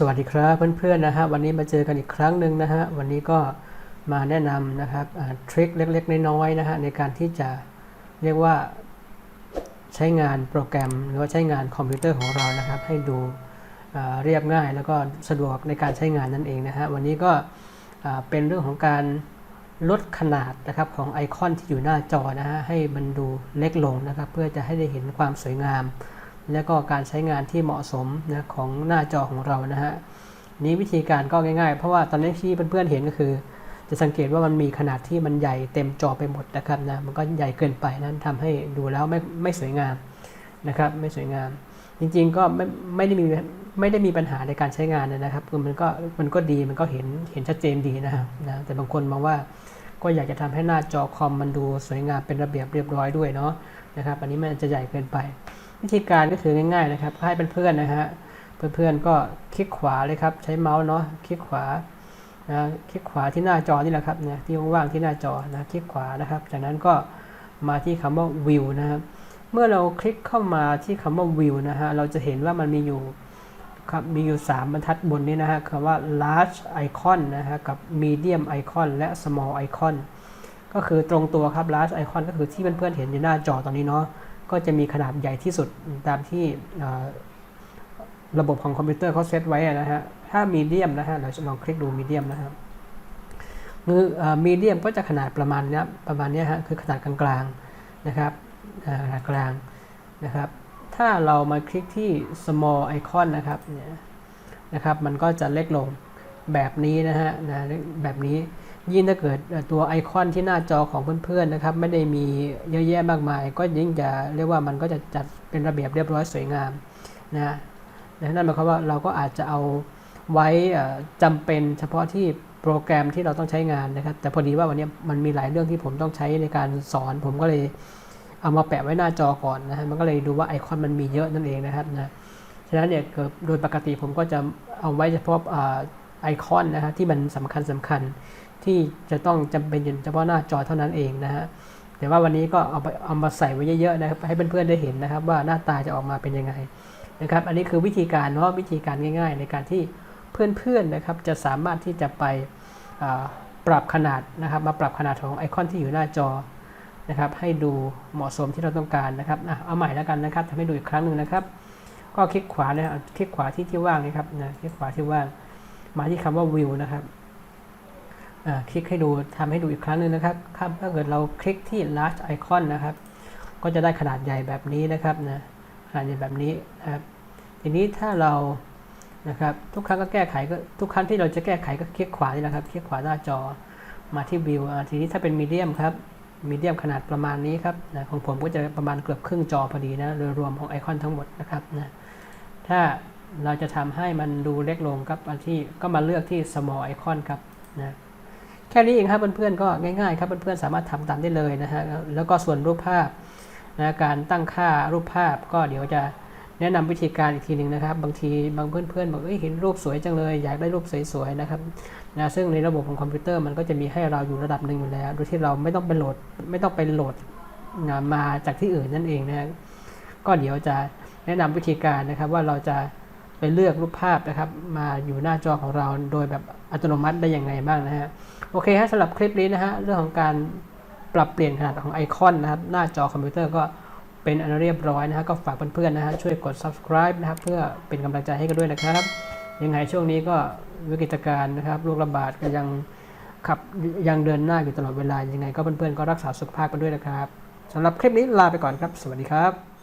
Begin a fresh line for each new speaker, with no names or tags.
สวัสดีครับเพื่อนๆนะฮะวันนี้มาเจอกันอีกครั้งหนึ่งนะฮะวันนี้ก็มาแนะนำนะครับทริคเล็กๆน้อยๆนะฮะในการที่จะเรียกว่าใช้งานโปรแกรม หรือว่าใช้งานคอมพิวเตอร์ของเรานะครับ ให้ดูเรียบง่ายแล้วก็สะดวกในการใช้งานนั่นเองนะฮะวันนี้ก็เป็นเรื่องของการลดขนาดนะครับของไอคอนที่อยู่หน้าจอนะฮะให้มันดูเล็กลงนะครับ เพื่อจะให้ได้เห็นความสวยงาม และก็การใช้งานที่เหมาะสมนะของหน้าจอของเรานะฮะนี้วิธีการก็ง่ายๆ เพราะว่าตอนนี้ที่เพื่อนๆเห็นก็คือ จะสังเกตว่ามันมีขนาดที่มันใหญ่เต็มจอไปหมดนะครับนะมันก็ใหญ่เกินไปนั้นทำให้ดูแล้วไม่ไม่สวยงามนะครับไม่สวยงาม จริงๆก็ไม่ไม่ได้มีไม่ได้มีปัญหาในการใช้งานนะครับคือมันก็มันก็ดีมันก็เห็นเห็นชัดเจนดีนะครับนะแต่บางคนมองว่าก็อยากจะทำให้หน้าจอคอมมันดูสวยงามเป็นระเบียบเรียบร้อยด้วยเนาะนะครับอันนี้มันจะใหญ่เกินไป วิธีการก็คือง่ายๆนะครับให้เป็นเพื่อนนะฮะเพื่อนๆก็คลิกขวาเลยครับ ใช้เมาส์เนาะคลิกขวานะคลิกขวาที่หน้าจอนี่แหละครับเนี่ยที่ว่างๆที่หน้าจอนะคลิกขวานะครับ จากนั้นก็มาที่คำว่า view นะครับเมื่อเราคลิกเข้ามาที่คำว่า view นะฮะเราจะเห็นว่ามันมีอยู่ครับมีอยู่ 3 บรรทัดบนนี้นะฮะคำว่า large icon นะฮะกับ medium icon และ small icon ก็คือตรงตัวครับ large icon ก็คือที่เพื่อนๆเห็นอยู่หน้าจอตอนนี้เนาะ ก็จะมีขนาดใหญ่ที่สุดตามที่ระบบของคอมพิวเตอร์เขาเซตไว้นะฮะ ถ้ามีเดียมนะฮะ เราจะลองคลิกดูมีเดียมนะครับคือมีเดียมก็จะขนาดประมาณนี้ประมาณนี้ฮะ คือขนาดกลางๆนะครับขนาดกลางนะครับ ถ้าเรามาคลิกที่ small icon นะครับเนี่ยนะครับ มันก็จะเล็กลงแบบนี้นะฮะนะแบบนี้ ยิ่งถ้าเกิดตัวไอคอนที่หน้าจอของเพื่อนๆนะครับ ไม่ได้มีเยอะแยะมากมาย ก็ยิ่งจะเรียกว่ามันก็จะจัดเป็นระเบียบเรียบร้อยสวยงามนะนั่นหมายความว่าเราก็อาจจะเอาไว้จำเป็นเฉพาะที่โปรแกรมที่เราต้องใช้งานนะครับ แต่พอดีว่าวันนี้มันมีหลายเรื่องที่ผมต้องใช้ในการสอน ผมก็เลยเอามาแปะไว้หน้าจอก่อนนะฮะมันก็เลยดูว่าไอคอนมันมีเยอะนั่นเองนะครับนะฉะนั้นเนี่ยโดยปกติผมก็จะเอาไว้เฉพาะ ไอคอนนะฮะที่มันสำคัญสำคัญที่จะต้องจำเป็นเฉพาะหน้าจอเท่านั้นเองนะฮะแต่ว่าวันนี้ก็เอาไปเอามาใส่ไว้เยอะๆนะครับให้เพื่อนๆได้เห็นนะครับ ว่าหน้าตาจะออกมาเป็นยังไงนะครับ อันนี้คือวิธีการเนาะวิธีการง่าย ๆ ในการที่เพื่อนๆนะครับจะสามารถที่จะไปปรับขนาดนะครับ มาปรับขนาดของไอคอนที่อยู่หน้าจอนะครับให้ดูเหมาะสมที่เราต้องการนะครับเอาใหม่แล้วกันนะครับทำให้ดูอีกครั้งหนึ่งนะครับ ก็คลิกขวานะคลิกขวาที่ที่ว่างนะครับนะคลิกขวาที่ว่าง มาที่คำว่า view นะครับคลิกให้ดูทำให้ดูอีกครั้งหนึ่งนะครับถ้าเกิดเราคลิกที่ large icon นะครับ ก็จะได้ขนาดใหญ่แบบนี้นะครับนะขนาดใหญ่แบบนี้นะครับ ทีนี้ถ้าเรานะครับทุกครั้งก็แก้ไขก็ทุกครั้งที่เราจะแก้ไขก็คลิกขวานี่นะครับ คลิกขวาหน้าจอมาที่ view ทีนี้ถ้าเป็น medium ครับ medium ขนาดประมาณนี้ครับนะของผมก็จะประมาณเกือบครึ่งจอพอดีนะโดยรวมของไอคอนทั้งหมดนะครับนะถ้า เราจะทำให้มันดูเล็กลงครับอันที่ก็มาเลือกที่ small icon ครับนะแค่นี้เองครับเพื่อนๆก็ง่ายๆครับเพื่อนๆสามารถทำตามได้เลยนะฮะแล้วก็ส่วนรูปภาพนะการตั้งค่ารูปภาพก็เดี๋ยวจะแนะนำวิธีการอีกทีหนึ่งนะครับ บางทีบางเพื่อนๆบอกเอ้ยเห็นรูปสวยจังเลย อยากได้รูปสวยๆนะครับนะซึ่งในระบบของคอมพิวเตอร์มันก็จะมีให้เราอยู่ระดับหนึ่งอยู่แล้ว โดยที่เราไม่ต้องไปโหลดไม่ต้องไปโหลดมาจากที่อื่นนั่นเองนะก็เดี๋ยวจะแนะนำวิธีการนะครับว่าเราจะ ไปเลือกรูปภาพนะครับ มาอยู่หน้าจอของเราโดยแบบอัตโนมัติได้อย่างไรบ้างนะฮะโอเคฮะสำหรับคลิปนี้นะฮะเรื่องของการปรับเปลี่ยนขนาดของไอคอนนะครับ หน้าจอคอมพิวเตอร์ก็เป็นอันเรียบร้อยนะฮะก็ฝากเพื่อนๆนะฮะช่วยกด subscribe นะครับเพื่อเป็นกำลังใจให้กันด้วยนะครับ ยังไงช่วงนี้ก็วิกฤตการณ์นะครับโรคระบาดก็ยังขับยังเดินหน้าอยู่ตลอดเวลายังไงก็เพื่อนๆก็รักษาสุขภาพกันด้วยนะครับสำหรับคลิปนี้ลาไปก่อนครับ สวัสดีครับ